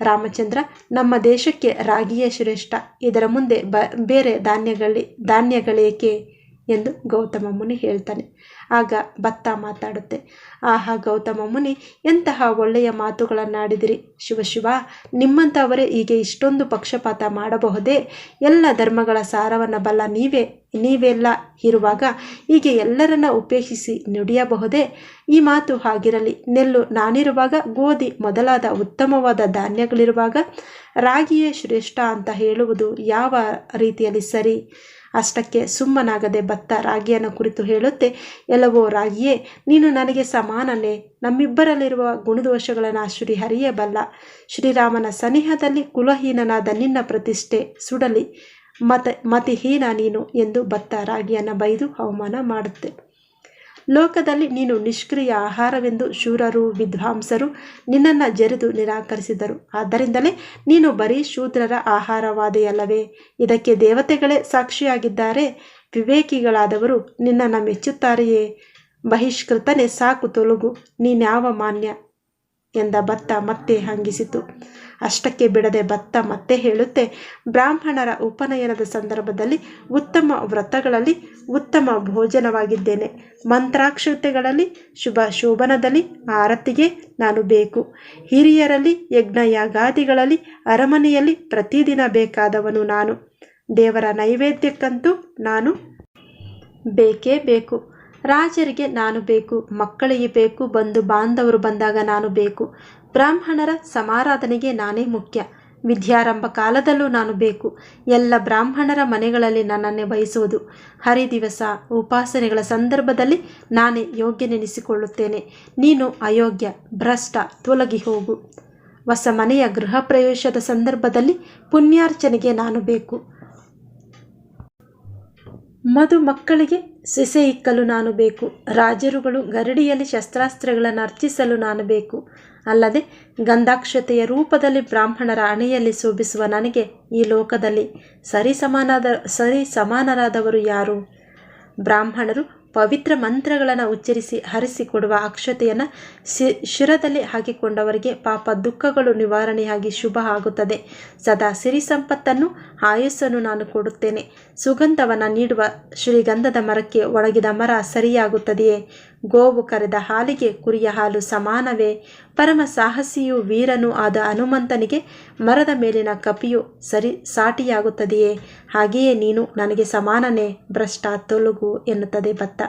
ರಾಮಚಂದ್ರ, ನಮ್ಮ ದೇಶಕ್ಕೆ ರಾಗಿಯೇ ಶ್ರೇಷ್ಠ, ಇದರ ಮುಂದೆ ಬ ಬೇರೆ ಧಾನ್ಯಗಳಿ ಧಾನ್ಯಗಳೇಕೆ? ಎಂದು ಗೌತಮ ಮುನಿ ಹೇಳ್ತಾನೆ. ಆಗ ಭತ್ತ ಮಾತಾಡುತ್ತೆ. ಆಹಾ ಗೌತಮ ಮುನಿ, ಎಂತಹ ಒಳ್ಳೆಯ ಮಾತುಗಳನ್ನಾಡಿದಿರಿ. ಶಿವ ಶಿವ ನಿಮ್ಮಂಥವರೇ ಹೀಗೆ ಇಷ್ಟೊಂದು ಪಕ್ಷಪಾತ ಮಾಡಬಹುದೇ? ಎಲ್ಲ ಧರ್ಮಗಳ ಸಾರವನ್ನು ಬಲ್ಲ ನೀವೇ, ನೀವೆಲ್ಲ ಇರುವಾಗ ಹೀಗೆ ಎಲ್ಲರನ್ನ ಉಪೇಕ್ಷಿಸಿ ನುಡಿಯಬಹುದೇ? ಈ ಮಾತು ಹಾಗಿರಲಿ. ನೆಲ್ಲು ನಾನಿರುವಾಗ ಗೋಧಿ ಮೊದಲಾದ ಉತ್ತಮವಾದ ಧಾನ್ಯಗಳಿರುವಾಗ ರಾಗಿಯೇ ಶ್ರೇಷ್ಠ ಅಂತ ಹೇಳುವುದು ಯಾವ ರೀತಿಯಲ್ಲಿ ಸರಿ? ಅಷ್ಟಕ್ಕೆ ಸುಮ್ಮನಾಗದೆ ಭತ್ತ ರಾಗಿಯನ್ನು ಕುರಿತು ಹೇಳುತ್ತೆ, ಎಲ್ಲವೋ ರಾಗಿಯೇ, ನೀನು ನನಗೆ ಸಮಾನನೇ. ನಮ್ಮಿಬ್ಬರಲ್ಲಿರುವ ಗುಣದೋಷಗಳನ್ನು ಶ್ರೀ ಹರಿಯಬಲ್ಲ ಶ್ರೀರಾಮನ ಸನಿಹದಲ್ಲಿ ಕುಲಹೀನನಾದ ನಿನ್ನ ಪ್ರತಿಷ್ಠೆ ಸುಡಲಿ. ಮತ ಮತಿಹೀನ ನೀನು ಎಂದು ಭತ್ತ ರಾಗಿಯನ್ನು ಬೈದು ಅವಮಾನ ಮಾಡುತ್ತೆ. ಲೋಕದಲ್ಲಿ ನೀನು ನಿಷ್ಕ್ರಿಯ ಆಹಾರವೆಂದು ಶೂರರು, ವಿದ್ವಾಂಸರು ನಿನ್ನನ್ನು ಜರಿದು ನಿರಾಕರಿಸಿದರು. ಆದ್ದರಿಂದಲೇ ನೀನು ಬರೀ ಶೂದ್ರರ ಆಹಾರವಾದೆಯಲ್ಲವೇ? ಇದಕ್ಕೆ ದೇವತೆಗಳೇ ಸಾಕ್ಷಿಯಾಗಿದ್ದಾರೆ. ವಿವೇಕಿಗಳಾದವರು ನಿನ್ನನ್ನು ಮೆಚ್ಚುತ್ತಾರೆಯೇ? ಬಹಿಷ್ಕೃತನೇ ಸಾಕು ತೊಲಗು. ನೀನ್ಯಾವ ಮಾನ್ಯ? ಎಂದ ಭತ್ತ ಮತ್ತೆ ಹಂಗಿಸಿತು. ಅಷ್ಟಕ್ಕೆ ಬಿಡದೆ ಭತ್ತ ಮತ್ತೆ ಹೇಳುತ್ತೆ. ಬ್ರಾಹ್ಮಣರ ಉಪನಯನದ ಸಂದರ್ಭದಲ್ಲಿ ಉತ್ತಮ ವ್ರತಗಳಲ್ಲಿ ಉತ್ತಮ ಭೋಜನವಾಗಿದ್ದೇನೆ. ಮಂತ್ರಾಕ್ಷತೆಗಳಲ್ಲಿ ಶುಭ ಶೋಭನದಲ್ಲಿ ಆರತಿಗೆ ನಾನು ಬೇಕು. ಹಿರಿಯರಲ್ಲಿ ಯಜ್ಞ ಯಾಗಾದಿಗಳಲ್ಲಿ ಅರಮನೆಯಲ್ಲಿ ಪ್ರತಿದಿನ ಬೇಕಾದವನು ನಾನು. ದೇವರ ನೈವೇದ್ಯಕ್ಕಂತೂ ನಾನು ಬೇಕೇ ಬೇಕು. ರಾಜರಿಗೆ ನಾನು ಬೇಕು, ಮಕ್ಕಳಿಗೆ ಬೇಕು, ಬಂಧು ಬಾಂಧವರು ಬಂದಾಗ ನಾನು ಬೇಕು. ಬ್ರಾಹ್ಮಣರ ಸಮಾರಾಧನೆಗೆ ನಾನೇ ಮುಖ್ಯ. ವಿದ್ಯಾರಂಭ ಕಾಲದಲ್ಲೂ ನಾನು ಬೇಕು. ಎಲ್ಲ ಬ್ರಾಹ್ಮಣರ ಮನೆಗಳಲ್ಲಿ ನನ್ನನ್ನೇ ಬಯಸುವುದು. ಹರಿದಿವಸ ಉಪಾಸನೆಗಳ ಸಂದರ್ಭದಲ್ಲಿ ನಾನೇ ಯೋಗ್ಯನೆನಿಸಿಕೊಳ್ಳುತ್ತೇನೆ. ನೀನು ಅಯೋಗ್ಯ, ಭ್ರಷ್ಟ, ತೊಲಗಿ ಹೋಗು. ಹೊಸ ಮನೆಯ ಗೃಹ ಪ್ರವೇಶದ ಸಂದರ್ಭದಲ್ಲಿ ಪುಣ್ಯಾರ್ಚನೆಗೆ ನಾನು ಬೇಕು. ಮಧು ಮಕ್ಕಳಿಗೆ ಸೆಸೆ ಇಕ್ಕಲು ನಾನು ಬೇಕು. ರಾಜರುಗಳು ಗರಡಿಯಲ್ಲಿ ಶಸ್ತ್ರಾಸ್ತ್ರಗಳನ್ನು ಅರ್ಚಿಸಲು ನಾನು ಬೇಕು. ಅಲ್ಲದೆ ಗಂಧಾಕ್ಷತೆಯ ರೂಪದಲ್ಲಿ ಬ್ರಾಹ್ಮಣರ ಅಣೆಯಲ್ಲಿ ಶೋಭಿಸುವ ನನಗೆ ಈ ಲೋಕದಲ್ಲಿ ಸರಿ ಸಮಾನಾದ ಸರಿ ಸಮಾನರಾದವರು ಯಾರು? ಬ್ರಾಹ್ಮಣರು ಪವಿತ್ರ ಮಂತ್ರಗಳನ್ನು ಉಚ್ಚರಿಸಿ ಹರಿಸಿಕೊಡುವ ಅಕ್ಷತೆಯನ್ನು ಶಿರದಲ್ಲಿ ಹಾಕಿಕೊಂಡವರಿಗೆ ಪಾಪ ದುಃಖಗಳು ನಿವಾರಣೆಯಾಗಿ ಶುಭ ಆಗುತ್ತದೆ. ಸದಾ ಸಿರಿ ಸಂಪತ್ತನ್ನು, ಆಯುಸ್ಸನ್ನು ನಾನು ಕೊಡುತ್ತೇನೆ. ಸುಗಂಧವನ್ನು ನೀಡುವ ಶ್ರೀಗಂಧದ ಮರಕ್ಕೆ ಒಣಗಿದ ಮರ ಸರಿಯಾಗುತ್ತದೆಯೇ? ಗೋವು ಕರೆದ ಹಾಲಿಗೆ ಕುರಿಯ ಹಾಲು ಸಮಾನವೇ. ಪರಮ ಸಾಹಸಿಯೂ ವೀರನೂ ಆದ ಹನುಮಂತನಿಗೆ ಮರದ ಮೇಲಿನ ಕಪಿಯು ಸರಿ ಸಾಟಿಯಾಗುತ್ತದೆಯೇ? ಹಾಗೆಯೇ ನೀನು ನನಗೆ ಸಮಾನನೇ. ಭ್ರಷ್ಟ ತೊಲುಗು ಎನ್ನುತ್ತದೆ ಭತ್ತ.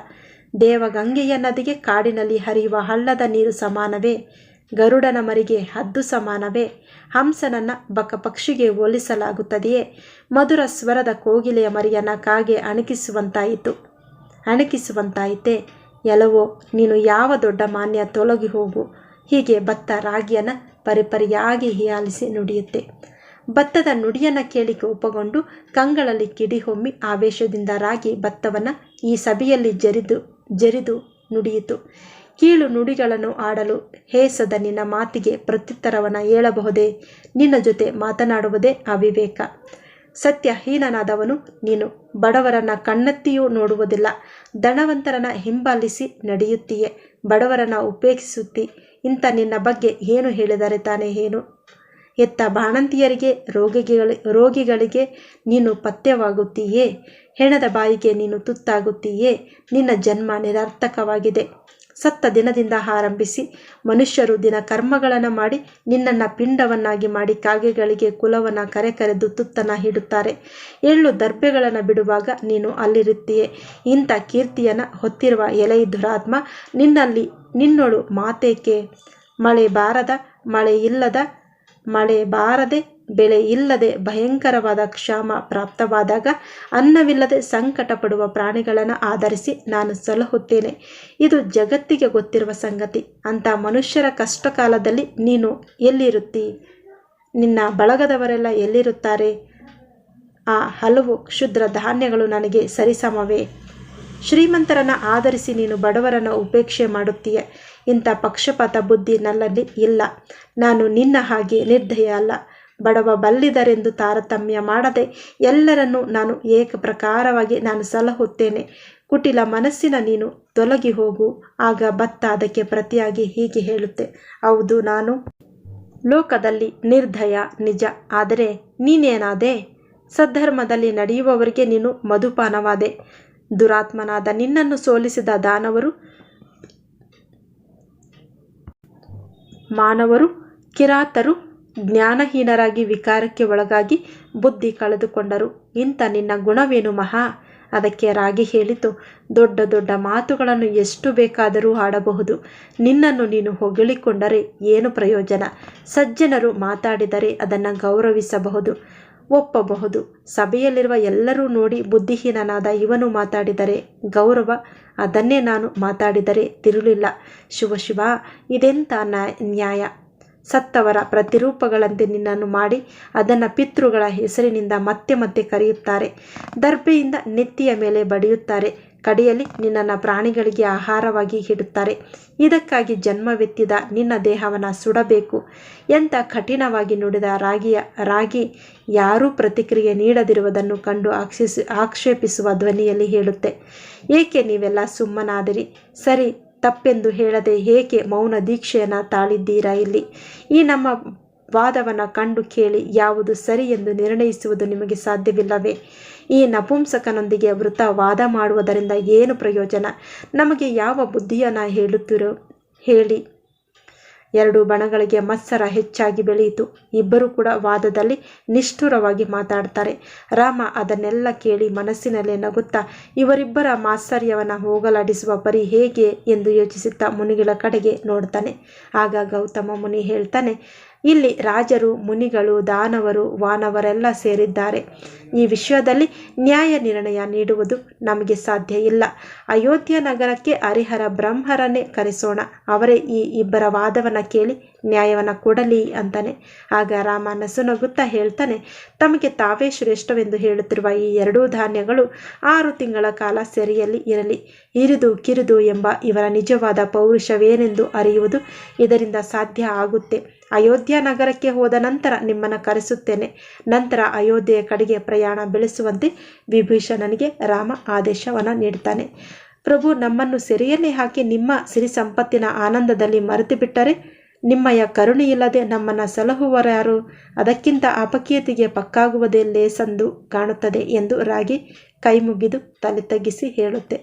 ದೇವಗಂಗೆಯ ನದಿಗೆ ಕಾಡಿನಲ್ಲಿ ಹರಿಯುವ ಹಳ್ಳದ ನೀರು ಸಮಾನವೇ. ಗರುಡನ ಮರಿಗೆ ಹದ್ದು ಸಮಾನವೇ. ಹಂಸನನ್ನ ಬಕ ಪಕ್ಷಿಗೆ ಹೋಲಿಸಲಾಗುತ್ತದೆಯೇ. ಮಧುರ ಸ್ವರದ ಕೋಗಿಲೆಯ ಮರಿಯನ್ನ ಕಾಗೆ ಅಣಕಿಸುವಂತಾಯಿತು. ಅಣಕಿಸುವಂತಾಯಿತೆ. ಎಲ್ಲವೋ ನೀನು ಯಾವ ದೊಡ್ಡ ಮಾನ್ಯ ತೊಲಗಿ ಹೋಗು. ಹೀಗೆ ಭತ್ತ ರಾಗಿಯನ್ನು ಪರಿಪರಿಯಾಗಿ ಹೀಯಾಲಿಸಿ ನುಡಿಯುತ್ತೆ. ಭತ್ತದ ನುಡಿಯನ್ನು ಕೇಳಿ ಕೋಪಗೊಂಡು ಕಂಗಳಲ್ಲಿ ಕಿಡಿಹೊಮ್ಮಿ ಆವೇಶದಿಂದ ರಾಗಿ ಭತ್ತವನ್ನು ಈ ಸಭೆಯಲ್ಲಿ ಜರಿದು ಜರಿದು ನುಡಿಯಿತು. ಕೀಳು ನುಡಿಗಳನ್ನು ಆಡಲು ಹೇಸದ ನಿನ್ನ ಮಾತಿಗೆ ಪ್ರತ್ಯುತ್ತರವನ್ನು ಹೇಳಬಹುದೇ? ನಿನ್ನ ಜೊತೆ ಮಾತನಾಡುವುದೇ ಅವಿವೇಕ. ಸತ್ಯಹೀನನಾದವನು ನೀನು. ಬಡವರನ್ನ ಕಣ್ಣೆತ್ತಿಯೂ ನೋಡುವುದಿಲ್ಲ. ಧನವಂತರನ್ನ ಹಿಂಬಾಲಿಸಿ ನಡೆಯುತ್ತೀಯೆ. ಬಡವರನ್ನ ಉಪೇಕ್ಷಿಸುತ್ತಿ. ಇಂಥ ನಿನ್ನ ಬಗ್ಗೆ ಏನು ಹೇಳಿದರೆ ತಾನೇ ಏನು ಎತ್ತ ಬಾಣಂತಿಯರಿಗೆ ರೋಗಿಗಳ ರೋಗಿಗಳಿಗೆ ನೀನು ಪಥ್ಯವಾಗುತ್ತೀಯೇ. ಹೆಣದ ಬಾಯಿಗೆ ನೀನು ತುತ್ತಾಗುತ್ತೀಯೇ. ನಿನ್ನ ಜನ್ಮ ನಿರರ್ಥಕವಾಗಿದೆ. ಸತ್ತ ದಿನದಿಂದ ಆರಂಭಿಸಿ ಮನುಷ್ಯರು ದಿನ ಕರ್ಮಗಳನ್ನು ಮಾಡಿ ನಿನ್ನನ್ನು ಪಿಂಡವನ್ನಾಗಿ ಮಾಡಿ ಕಾಗೆಗಳಿಗೆ ಕುಲವನ್ನು ಕರೆ ಕರೆದು ತುತ್ತನ್ನು ಹಿಡುತ್ತಾರೆ. ಎಳ್ಳು ದರ್ಬೆಗಳನ್ನು ಬಿಡುವಾಗ ನೀನು ಅಲ್ಲಿರುತ್ತೀಯೇ. ಇಂಥ ಕೀರ್ತಿಯನ್ನು ಹೊತ್ತಿರುವ ಎಲೆಯ ದುರಾತ್ಮ ನಿನ್ನಲ್ಲಿ ನಿನ್ನೊಳು ಮಾತೇಕೆ? ಮಳೆ ಬಾರದ, ಮಳೆ ಇಲ್ಲದ, ಮಳೆ ಬಾರದೆ ಬೆಳೆ ಇಲ್ಲದೆ ಭಯಂಕರವಾದ ಕ್ಷಾಮ ಪ್ರಾಪ್ತವಾದಾಗ ಅನ್ನವಿಲ್ಲದೆ ಸಂಕಟ ಪಡುವ ಪ್ರಾಣಿಗಳನ್ನು ಆಧರಿಸಿ ನಾನು ಸಲಹುತ್ತೇನೆ. ಇದು ಜಗತ್ತಿಗೆ ಗೊತ್ತಿರುವ ಸಂಗತಿ. ಅಂತ ಮನುಷ್ಯರ ಕಷ್ಟ ಕಾಲದಲ್ಲಿ ನೀನು ಎಲ್ಲಿರುತ್ತಿ? ನಿನ್ನ ಬಳಗದವರೆಲ್ಲ ಎಲ್ಲಿರುತ್ತಾರೆ? ಆ ಹಲವು ಕ್ಷುದ್ರ ಧಾನ್ಯಗಳು ನನಗೆ ಸರಿಸಮವೇ? ಶ್ರೀಮಂತರನ್ನು ಆಧರಿಸಿ ನೀನು ಬಡವರನ್ನು ಉಪೇಕ್ಷೆ ಮಾಡುತ್ತೀಯ? ಇಂಥ ಪಕ್ಷಪಾತ ಬುದ್ಧಿ ನನ್ನಲ್ಲಿ ಇಲ್ಲ. ನಾನು ನಿನ್ನ ಹಾಗೆ ನಿರ್ದಯ ಅಲ್ಲ. ಬಡವ ಬಲ್ಲಿದರೆಂದು ತಾರತಮ್ಯ ಮಾಡದೆ ಎಲ್ಲರನ್ನೂ ನಾನು ಏಕ ಪ್ರಕಾರವಾಗಿ ನಾನು ಸಲಹುತ್ತೇನೆ. ಕುಟಿಲ ಮನಸ್ಸಿನ ನೀನು ತೊಲಗಿ ಹೋಗು. ಆಗ ಭತ್ತ ಅದಕ್ಕೆ ಪ್ರತಿಯಾಗಿ ಹೀಗೆ ಹೇಳುತ್ತೆ. ಹೌದು ನಾನು. ಲೋಕದಲ್ಲಿ ನಿರ್ಧಯ ನಿಜ. ಆದರೆ ನೀನೇನಾದೆ? ಸದ್ಧರ್ಮದಲ್ಲಿ ನಡೆಯುವವರಿಗೆ ನೀನು ಮಧುಪಾನವಾದೆ. ದುರಾತ್ಮನಾದ ನಿನ್ನನ್ನು ಸೋಲಿಸಿದ ದಾನವರು? ಮಾನವರು? ಕಿರಾತರು? ಜ್ಞಾನಹೀನರಾಗಿ ವಿಕಾರಕ್ಕೆ ಒಳಗಾಗಿ ಬುದ್ಧಿ ಕಳೆದುಕೊಂಡರು. ಇಂಥ ನಿನ್ನ ಗುಣವೇನು ಮಹಾ? ಅದಕ್ಕೆ ರಾಗಿ ಹೇಳಿತು, ದೊಡ್ಡ ದೊಡ್ಡ ಮಾತುಗಳನ್ನು ಎಷ್ಟು ಬೇಕಾದರೂ ಆಡಬಹುದು ನಿನ್ನನ್ನು ನೀನು ಹೊಗಳಿಕೊಂಡರೆ ಏನು ಪ್ರಯೋಜನ? ಸಜ್ಜನರು ಮಾತಾಡಿದರೆ ಅದನ್ನು ಗೌರವಿಸಬಹುದು, ಒಪ್ಪಬಹುದು. ಸಭೆಯಲ್ಲಿರುವ ಎಲ್ಲರೂ ನೋಡಿ ಬುದ್ಧಿಹೀನನಾದ ಇವನು ಮಾತಾಡಿದರೆ ಗೌರವ, ಅದನ್ನೇ ನಾನು ಮಾತಾಡಿದರೆ ತಿರುಳಿಲ್ಲ. ಶಿವ ಶಿವ, ಇದೆಂಥ ನ್ಯಾಯ? ಸತ್ತವರ ಪ್ರತಿರೂಪಗಳಂತೆ ನಿನ್ನನ್ನು ಮಾಡಿ ಅದನ್ನು ಪಿತೃಗಳ ಹೆಸರಿನಿಂದ ಮತ್ತೆ ಮತ್ತೆ ಕರೆಯುತ್ತಾರೆ. ದರ್ಬೆಯಿಂದ ನೆತ್ತಿಯ ಮೇಲೆ ಬಡಿಯುತ್ತಾರೆ. ಕಡೆಯಲ್ಲಿ ನಿನ್ನನ್ನು ಪ್ರಾಣಿಗಳಿಗೆ ಆಹಾರವಾಗಿ ಇಡುತ್ತಾರೆ. ಇದಕ್ಕಾಗಿ ಜನ್ಮವೆತ್ತಿದ ನಿನ್ನ ದೇಹವನ್ನು ಸುಡಬೇಕು. ಎಂಥ ಕಠಿಣವಾಗಿ ನುಡಿದ ರಾಗಿಯ ರಾಗಿ ಯಾರೂ ಪ್ರತಿಕ್ರಿಯೆ ನೀಡದಿರುವುದನ್ನು ಕಂಡು ಆಕ್ಷಿಸಿ ಆಕ್ಷೇಪಿಸುವ ಧ್ವನಿಯಲ್ಲಿ ಹೇಳುತ್ತೆ. ಏಕೆ ನೀವೆಲ್ಲ ಸುಮ್ಮನಾದಿರಿ? ಸರಿ ತಪ್ಪೆಂದು ಹೇಳದೆ ಏಕೆ ಮೌನ ದೀಕ್ಷೆಯನ್ನು ತಾಳಿದ್ದೀರಾ ಇಲ್ಲಿ? ಈ ನಮ್ಮ ವಾದವನ್ನು ಕಂಡು ಕೇಳಿ ಯಾವುದು ಸರಿ ಎಂದು ನಿರ್ಣಯಿಸುವುದು ನಿಮಗೆ ಸಾಧ್ಯವಿಲ್ಲವೇ? ಈ ನಪುಂಸಕನೊಂದಿಗೆ ವೃತ ವಾದ ಮಾಡುವುದರಿಂದ ಏನು ಪ್ರಯೋಜನ? ನಮಗೆ ಯಾವ ಬುದ್ಧಿಯನ್ನು ಹೇಳುತ್ತಿರೋ ಹೇಳಿ. ಎರಡು ಬಣಗಳಿಗೆ ಮತ್ಸರ ಹೆಚ್ಚಾಗಿ ಬೆಳೆಯಿತು. ಇಬ್ಬರೂ ಕೂಡ ವಾದದಲ್ಲಿ ನಿಷ್ಠುರವಾಗಿ ಮಾತಾಡ್ತಾರೆ. ರಾಮ ಅದನ್ನೆಲ್ಲ ಕೇಳಿ ಮನಸ್ಸಿನಲ್ಲೇ ನಗುತ್ತಾ, ಇವರಿಬ್ಬರ ಮಾತ್ಸರ್ಯವನ್ನು ಹೋಗಲಾಡಿಸುವ ಪರಿ ಹೇಗೆ ಎಂದು ಯೋಚಿಸುತ್ತಾ ಮುನಿಗಳ ಕಡೆಗೆ ನೋಡ್ತಾನೆ. ಆಗ ಗೌತಮ ಮುನಿ ಹೇಳ್ತಾನೆ ಇಲ್ಲಿ ರಾಜರು, ಮುನಿಗಳು, ದಾನವರು, ವಾನವರೆಲ್ಲ ಸೇರಿದ್ದಾರೆ. ಈ ವಿಶ್ವದಲ್ಲಿ ನ್ಯಾಯ ನಿರ್ಣಯ ನೀಡುವುದು ನಮಗೆ ಸಾಧ್ಯ ಇಲ್ಲ. ಅಯೋಧ್ಯ ನಗರಕ್ಕೆ ಹರಿಹರ ಬ್ರಹ್ಮರನ್ನೇ ಕರೆಸೋಣ. ಅವರೇ ಈ ಇಬ್ಬರ ವಾದವನ್ನು ಕೇಳಿ ನ್ಯಾಯವನ್ನು ಕೊಡಲಿ ಅಂತಾನೆ. ಆಗ ರಾಮ ನಸುನಗುತ್ತಾ ಹೇಳ್ತಾನೆ, ತಮಗೆ ತಾವೇ ಶ್ರೇಷ್ಠವೆಂದು ಹೇಳುತ್ತಿರುವ ಈ ಎರಡೂ ಧಾನ್ಯಗಳು ಆರು ತಿಂಗಳ ಕಾಲ ಸೆರೆಯಲ್ಲಿ ಇರಲಿ. ಇರಿದು ಕಿರಿದು ಎಂಬ ಇವರ ನಿಜವಾದ ಪೌರುಷವೇನೆಂದು ಅರಿಯುವುದು ಇದರಿಂದ ಸಾಧ್ಯ ಆಗುತ್ತೆ. ಅಯೋಧ್ಯ ನಗರಕ್ಕೆ ಹೋದ ನಂತರ ನಿಮ್ಮನ್ನು ಕರೆಸುತ್ತೇನೆ. ನಂತರ ಅಯೋಧ್ಯೆಯ ಕಡೆಗೆ ಪ್ರಯಾಣ ಬೆಳೆಸುವಂತೆ ವಿಭೀಷಣನಿಗೆ ರಾಮ ಆದೇಶವನ್ನು ನೀಡ್ತಾನೆ ಪ್ರಭು, ನಮ್ಮನ್ನು ಸೆರೆಯಲ್ಲಿ ಹಾಕಿ ನಿಮ್ಮ ಸಿರಿ ಸಂಪತ್ತಿನ ಆನಂದದಲ್ಲಿ ಮರೆತು ಬಿಟ್ಟರೆ ನಿಮ್ಮಯ ಕರುಣೆಯಿಲ್ಲದೆ ನಮ್ಮನ್ನು ಸಲಹುವರಾರು, ಅದಕ್ಕಿಂತ ಅಪಕೀಯತೆಗೆ ಪಕ್ಕಾಗುವುದೇ ಲೇಸಂದು ಕಾಣುತ್ತದೆ ಎಂದು ರಾಗಿ ಕೈ ಮುಗಿದು ತಲೆ ತಗ್ಗಿಸಿ ಹೇಳುತ್ತೆ.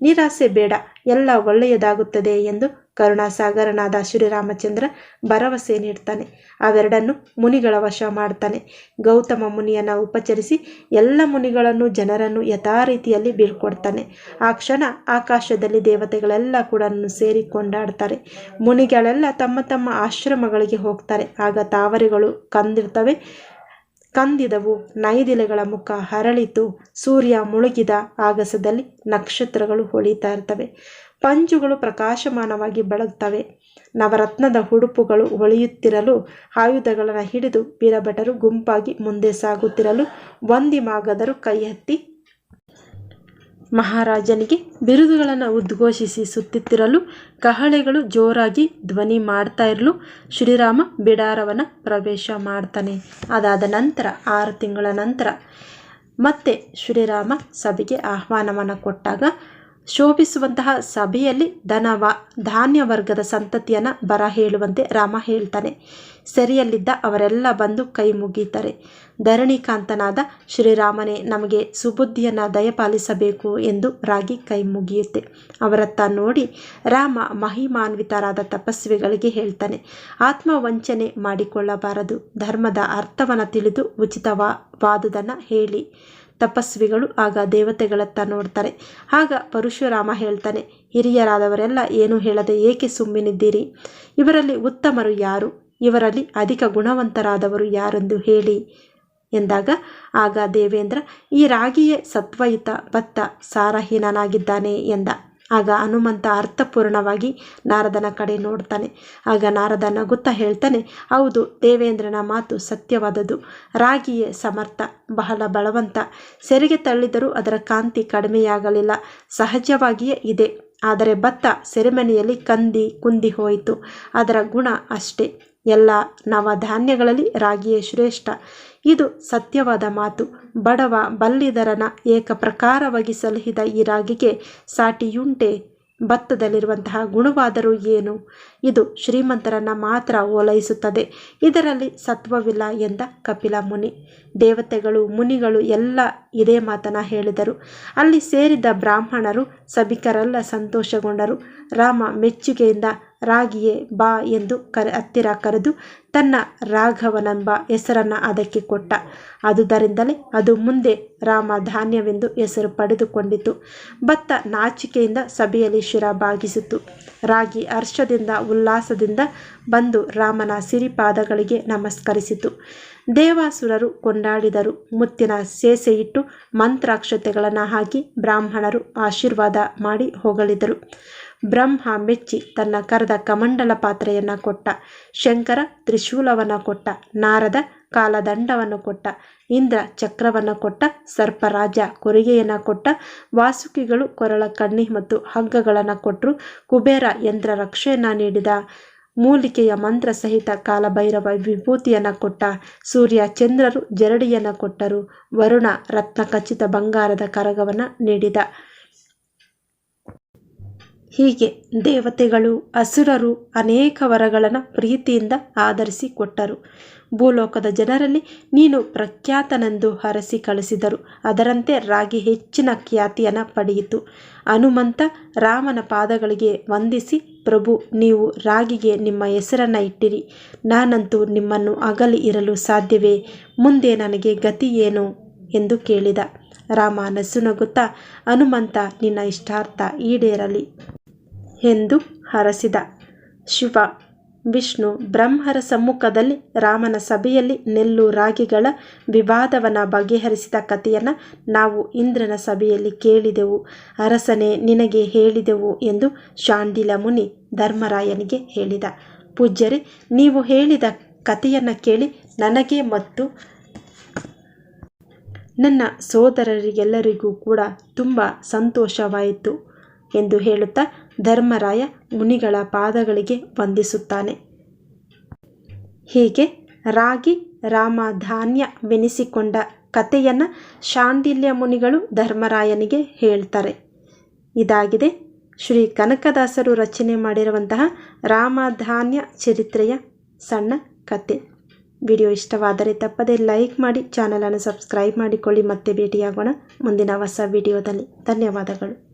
ನಿರಾಸೆ ಬೇಡ, ಎಲ್ಲ ಒಳ್ಳೆಯದಾಗುತ್ತದೆ ಎಂದು ಕರುಣಾಸಾಗರನಾದ ಶ್ರೀರಾಮಚಂದ್ರ ಭರವಸೆ ನೀಡ್ತಾನೆ. ಅವೆರಡನ್ನು ಮುನಿಗಳ ವಶ ಮಾಡ್ತಾನೆ. ಗೌತಮ ಮುನಿಯನ್ನು ಉಪಚರಿಸಿ ಎಲ್ಲ ಮುನಿಗಳನ್ನು ಜನರನ್ನು ಯಥಾ ರೀತಿಯಲ್ಲಿ ಬೀಳ್ಕೊಡ್ತಾನೆ. ಆ ಕ್ಷಣ ಆಕಾಶದಲ್ಲಿ ದೇವತೆಗಳೆಲ್ಲ ಕೂಡ ಸೇರಿ ಕೊಂಡಾಡ್ತಾರೆ. ಮುನಿಗಳೆಲ್ಲ ತಮ್ಮ ತಮ್ಮ ಆಶ್ರಮಗಳಿಗೆ ಹೋಗ್ತಾರೆ. ಆಗ ತಾವರೆಗಳು ಕಂದಿರ್ತವೆ. ಕಂದಿದವು. ನೈದಿಲೆಗಳ ಮುಖ ಹರಳಿತು. ಸೂರ್ಯ ಮುಳುಗಿದ ಆಗಸದಲ್ಲಿ ನಕ್ಷತ್ರಗಳು ಹೊಳಿತಾ ಇರ್ತವೆ. ಪಂಜುಗಳು ಪ್ರಕಾಶಮಾನವಾಗಿ ಬೆಳಗ್ತವೆ ನವರತ್ನದ ಹುಡುಪುಗಳು ಹೊಳೆಯುತ್ತಿರಲು, ಆಯುಧಗಳನ್ನು ಹಿಡಿದು, ವೀರಭಟರು ಗುಂಪಾಗಿ ಮುಂದೆ ಸಾಗುತ್ತಿರಲು ವಂದಿಮಾಗದರು ಕೈ ಎತ್ತಿ ಮಹಾರಾಜನಿಗೆ ಬಿರುದುಗಳನ್ನು ಉದ್ಘೋಷಿಸಿ ಸುತ್ತುತ್ತಿರಲು ಕಹಳೆಗಳು ಜೋರಾಗಿ ಧ್ವನಿ ಮಾಡ್ತಾ ಇರಲು ಶ್ರೀರಾಮ ಬಿಡಾರವನ್ನು ಪ್ರವೇಶ ಮಾಡ್ತಾನೆ. ಅದಾದ ನಂತರ, ಆರು ತಿಂಗಳ ನಂತರ ಮತ್ತೆ ಶ್ರೀರಾಮ ಸಭೆಗೆ ಆಹ್ವಾನವನ್ನು ಕೊಟ್ಟಾಗ ಶೋಭಿಸುವಂತಹ ಸಭೆಯಲ್ಲಿ ಧನವ, ಧಾನ್ಯ ವರ್ಗದ ಸಂತತಿಯನ್ನು ಬರ ಹೇಳುವಂತೆ ರಾಮ ಹೇಳ್ತಾನೆ. ಸೆರೆಯಲ್ಲಿದ್ದ ಅವರೆಲ್ಲ ಬಂದು ಕೈ ಮುಗೀತಾರೆ. ಧರಣಿಕಾಂತನಾದ ಶ್ರೀರಾಮನೇ, ನಮಗೆ ಸುಬುದ್ಧಿಯನ್ನು ದಯಪಾಲಿಸಬೇಕು ಎಂದು ರಾಗಿ ಕೈ ಮುಗಿಯುತ್ತೆ. ಅವರತ್ತ ನೋಡಿ ರಾಮ ಮಹಿಮಾನ್ವಿತರಾದ ತಪಸ್ವಿಗಳಿಗೆ ಹೇಳ್ತಾನೆ, ಆತ್ಮವಂಚನೆ ಮಾಡಿಕೊಳ್ಳಬಾರದು. ಧರ್ಮದ ಅರ್ಥವನ್ನು ತಿಳಿದು ಉಚಿತವಾದುದನ್ನು ಹೇಳಿ. ತಪಸ್ವಿಗಳು ಆಗ ದೇವತೆಗಳತ್ತ ನೋಡ್ತಾರೆ. ಆಗ ಪರಶುರಾಮ ಹೇಳ್ತಾನೆ, ಹಿರಿಯರಾದವರೆಲ್ಲ ಏನು ಹೇಳದೆ ಏಕೆ ಸುಮ್ಮನಿದ್ದೀರಿ? ಇವರಲ್ಲಿ ಉತ್ತಮರು ಯಾರು? ಇವರಲ್ಲಿ ಅಧಿಕ ಗುಣವಂತರಾದವರು ಯಾರೆಂದು ಹೇಳಿ ಎಂದಾಗ, ಆಗ ದೇವೇಂದ್ರ, ಈ ರಾಗಿಯೇ ಸತ್ವಯುತ ಭತ್ತ ಸಾರಹೀನನಾಗಿದ್ದಾನೆ ಎಂದ. ಆಗ ಹನುಮಂತ ಅರ್ಥಪೂರ್ಣವಾಗಿ ನಾರದನ ಕಡೆ ನೋಡ್ತಾನೆ. ಆಗ ನಾರದ ನಗುತ್ತಾ ಹೇಳ್ತಾನೆ, ಹೌದು, ದೇವೇಂದ್ರನ ಮಾತು ಸತ್ಯವಾದದ್ದು. ರಾಗಿಯೇ ಸಮರ್ಥ, ಬಹಳ ಬಲವಂತ. ಸೆರೆಗೆ ತಳ್ಳಿದರೂ ಅದರ ಕಾಂತಿ ಕಡಿಮೆಯಾಗಲಿಲ್ಲ. ಸಹಜವಾಗಿಯೇ ಇದೆ. ಆದರೆ ಭತ್ತ ಸೆರೆಮನೆಯಲ್ಲಿ ಕಂದಿ ಕುಂದಿ ಹೋಯಿತು. ಅದರ ಗುಣ ಅಷ್ಟೇ. ಎಲ್ಲ ನವಧಾನ್ಯಗಳಲ್ಲಿ ರಾಗಿಯೇ ಶ್ರೇಷ್ಠ. ಇದು ಸತ್ಯವಾದ ಮಾತು. ಬಡವ ಬಲ್ಲಿದರನ ಏಕಪ್ರಕಾರವಾಗಿ ಸಲಹಿದ ಈ ರಾಗಿಗೆ ಸಾಟಿಯುಂಟೆ. ಭತ್ತದಲ್ಲಿರುವಂತಹ ಗುಣವಾದರೂ ಏನು? ಇದು ಶ್ರೀಮಂತರನ್ನು ಮಾತ್ರ ಓಲೈಸುತ್ತದೆ. ಇದರಲ್ಲಿ ಸತ್ವವಿಲ್ಲ ಎಂದ ಕಪಿಲ ಮುನಿ. ದೇವತೆಗಳು, ಮುನಿಗಳು ಎಲ್ಲ ಇದೇ ಮಾತನ್ನ ಹೇಳಿದರು. ಅಲ್ಲಿ ಸೇರಿದ್ದ ಬ್ರಾಹ್ಮಣರು ಸಭಿಕರೆಲ್ಲ ಸಂತೋಷಗೊಂಡರು. ರಾಮ ಮೆಚ್ಚುಗೆಯಿಂದ ರಾಗಿಯೇ ಬಾ ಎಂದು ಕರೆ, ಹತ್ತಿರ ಕರೆದು ತನ್ನ ರಾಘವನೆಂಬ ಹೆಸರನ್ನು ಅದಕ್ಕೆ ಕೊಟ್ಟ. ಅದುದರಿಂದಲೇ ಅದು ಮುಂದೆ ರಾಮ ಧಾನ್ಯವೆಂದು ಹೆಸರು ಪಡೆದುಕೊಂಡಿತು. ಭತ್ತ ನಾಚಿಕೆಯಿಂದ ಸಭೆಯಲ್ಲಿ ಶಿರ ಬಾಗಿಸಿತು. ರಾಗಿ ಹರ್ಷದಿಂದ, ಉಲ್ಲಾಸದಿಂದ ಬಂದು ರಾಮನ ಸಿರಿಪಾದಗಳಿಗೆ ನಮಸ್ಕರಿಸಿತು. ದೇವಾಸುರರು ಕೊಂಡಾಡಿದರು. ಮುತ್ತಿನ ಸೇಸೆಯಿಟ್ಟು ಮಂತ್ರಾಕ್ಷತೆಗಳನ್ನು ಹಾಕಿ ಬ್ರಾಹ್ಮಣರು ಆಶೀರ್ವಾದ ಮಾಡಿ ಹೊಗಳಿದರು ಬ್ರಹ್ಮ ಮೆಚ್ಚಿ ತನ್ನ ಕರೆದ ಕಮಂಡಲ ಪಾತ್ರೆಯನ್ನು ಕೊಟ್ಟ. ಶಂಕರ ತ್ರಿಶೂಲವನ್ನು ಕೊಟ್ಟ. ನಾರದ ಕಾಲದಂಡವನ್ನು ಕೊಟ್ಟ. ಇಂದ್ರ ಚಕ್ರವನ್ನು ಕೊಟ್ಟ. ಸರ್ಪರಾಜ ಕೊರಿಗೆಯನ್ನು ಕೊಟ್ಟ. ವಾಸುಕಿಗಳು ಕೊರಳ ಕಣ್ಣಿ ಮತ್ತು ಹಗ್ಗಗಳನ್ನು ಕೊಟ್ಟರು ಕುಬೇರ ಯಂತ್ರ ರಕ್ಷೆಯನ್ನು ನೀಡಿದ. ಮೂಲಿಕೆಯ ಮಂತ್ರ ಸಹಿತ ಕಾಲಭೈರವ ವಿಭೂತಿಯನ್ನು ಕೊಟ್ಟ. ಸೂರ್ಯ ಚಂದ್ರರು ಜರಡಿಯನ್ನು ಕೊಟ್ಟರು. ವರುಣ ರತ್ನ ಖಚಿತ ಬಂಗಾರದ ಕರಗವನ್ನು ನೀಡಿದ. ಹೀಗೆ ದೇವತೆಗಳು, ಅಸುರರು ಅನೇಕ ವರಗಳನ್ನು ಪ್ರೀತಿಯಿಂದ ಆಧರಿಸಿ ಕೊಟ್ಟರು ಭೂಲೋಕದ ಜನರಲ್ಲಿ ನೀನು ಪ್ರಖ್ಯಾತನೆಂದು ಹರಸಿ ಕಳಿಸಿದರು. ಅದರಂತೆ ರಾಗಿ ಹೆಚ್ಚಿನ ಖ್ಯಾತಿಯನ್ನು ಪಡೆಯಿತು. ಹನುಮಂತ ರಾಮನ ಪಾದಗಳಿಗೆ ವಂದಿಸಿ, ಪ್ರಭು, ನೀವು ರಾಗಿಗೆ ನಿಮ್ಮ ಹೆಸರನ್ನು ಇಟ್ಟಿರಿ. ನಾನಂತೂ ನಿಮ್ಮನ್ನು ಅಗಲಿ ಇರಲು ಸಾಧ್ಯವೇ? ಮುಂದೆ ನನಗೆ ಗತಿ ಏನು ಎಂದು ಕೇಳಿದ. ರಾಮ ನಸುನಗುತ್ತಾ, ಹನುಮಂತ, ನಿನ್ನ ಇಷ್ಟಾರ್ಥ ಈಡೇರಲಿ. ಎಂದು ಹರಸಿದ. ಶಿವ, ವಿಷ್ಣು, ಬ್ರಹ್ಮರ ಸಮ್ಮುಖದಲ್ಲಿ ರಾಮನ ಸಭೆಯಲ್ಲಿ ನೆಲ್ಲು ರಾಗಿಗಳ ವಿವಾದವನ್ನು ಬಗೆಹರಿಸಿದ ಕಥೆಯನ್ನು ನಾವು ಇಂದ್ರನ ಸಭೆಯಲ್ಲಿ ಕೇಳಿದೆವು. ಅರಸನೇ, ನಿನಗೆ ಹೇಳಿದೆವು ಎಂದು ಶಾಂಡಿಲ ಮುನಿ ಧರ್ಮರಾಯನಿಗೆ ಹೇಳಿದ. ಪೂಜ್ಯರೇ, ನೀವು ಹೇಳಿದ ಕಥೆಯನ್ನು ಕೇಳಿ ನನಗೆ ಮತ್ತು ನನ್ನ ಸೋದರರಿಗೆಲ್ಲರಿಗೂ ಕೂಡ ತುಂಬ ಸಂತೋಷವಾಯಿತು ಎಂದು ಹೇಳುತ್ತಾ ಧರ್ಮರಾಯ ಮುನಿಗಳ ಪಾದಗಳಿಗೆ ವಂದಿಸುತ್ತಾನೆ. ಹೀಗೆ ರಾಗಿ ರಾಮ ಧಾನ್ಯವೆನಿಸಿಕೊಂಡ ಕಥೆಯನ್ನು ಶಾಂಡಿಲ್ಯ ಮುನಿಗಳು ಧರ್ಮರಾಯನಿಗೆ ಹೇಳ್ತಾರೆ. ಇದಾಗಿದೆ ಶ್ರೀ ಕನಕದಾಸರು ರಚನೆ ಮಾಡಿರುವಂತಹ ರಾಮಧಾನ್ಯ ಚರಿತ್ರೆಯ ಸಣ್ಣ ಕತೆ. ವಿಡಿಯೋ ಇಷ್ಟವಾದರೆ ತಪ್ಪದೇ ಲೈಕ್ ಮಾಡಿ, ಚಾನಲನ್ನು ಸಬ್ಸ್ಕ್ರೈಬ್ ಮಾಡಿಕೊಳ್ಳಿ. ಮತ್ತೆ ಭೇಟಿಯಾಗೋಣ ಮುಂದಿನ ಹೊಸ ವಿಡಿಯೋದಲ್ಲಿ. ಧನ್ಯವಾದಗಳು.